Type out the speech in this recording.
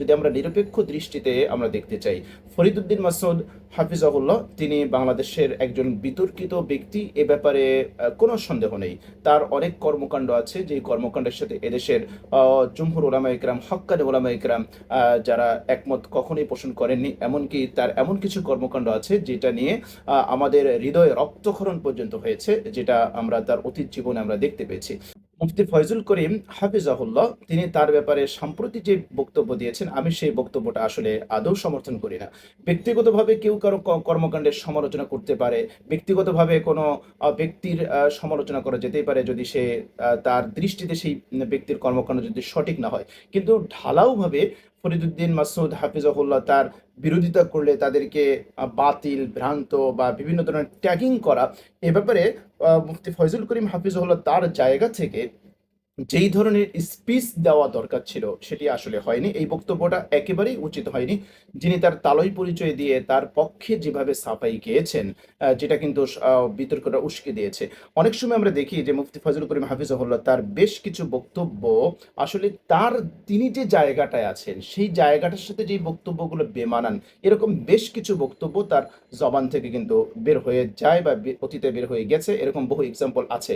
যদি আমরা নিরপেক্ষ দৃষ্টিতে আমরা দেখতে চাই ফরিদুদ্দিন মাসুদ হাফিজাহুল্লাহ, তিনি বাংলাদেশের একজন বিতর্কিত ব্যক্তি, এ ব্যাপারে কোনো সন্দেহ নেই। তার অনেক কর্মকাণ্ড আছে যে কর্মকাণ্ডের সাথে এদেশের জুমহুর ওলামা ইকরাম, হক্কানি ওলামা ইকরাম যারা একমত কখনোই পোষণ করেননি, এমনকি তার এমন কিছু কর্মকাণ্ড আছে, যেটা নিয়ে আমাদের হৃদয়ে রক্তক্ষরণ পর্যন্ত হয়েছে, যেটা আমরা তার অতীত জীবনে আমরা দেখতে পেয়েছি। মুফতি ফয়জুল করিম হাফিজাহুল্লাহ, তিনি তার ব্যাপারে সম্প্রতি যে বক্তব্য দিয়েছেন, আমি সেই বক্তব্যটা আসলে আদৌ সমর্থন করি না। ব্যক্তিগতভাবে কেউ কারও কর্মকাণ্ডের সমালোচনা করতে পারে, ব্যক্তিগতভাবে কোনো ব্যক্তির সমালোচনা করা যেতেই পারে যদি সে তার দৃষ্টিতে সেই ব্যক্তির কর্মকাণ্ড যদি সঠিক না হয়। কিন্তু ঢালাওভাবে ফরিদুদ্দিন মাসুদ হাফিজাহুল্লাহ তার বিরোধিতা করলে তাদেরকে বাতিল, ভ্রান্ত বা বিভিন্ন ধরনের ট্যাগিং করা। এ ব্যাপারে মুফতি ফয়জুল করিম হাফিজুল্লাহ তার জায়গা থেকে যেই ধরনের স্পিচ দেওয়া দরকার ছিল, সেটি আসলে হয়নি। এই বক্তব্যটা একেবারেই উচিত হয়নি। যিনি তার তালই পরিচয় দিয়ে তার পক্ষে যেভাবে সাফাই গিয়েছেন যেটা কিন্তু বিতর্কটা উস্কে দিয়েছে। অনেক সময় আমরা দেখি যে মুফতি ফজল করিম হাফিজহুল্লাহ তার বেশ কিছু বক্তব্য আসলে তার, তিনি যে জায়গাটায় আছেন, সেই জায়গাটার সাথে যেই বক্তব্যগুলো বেমানান, এরকম বেশ কিছু বক্তব্য তার জবান থেকে কিন্তু বের হয়ে যায় বা অতীতে বের হয়ে গেছে। এরকম বহু এক্সাম্পল আছে।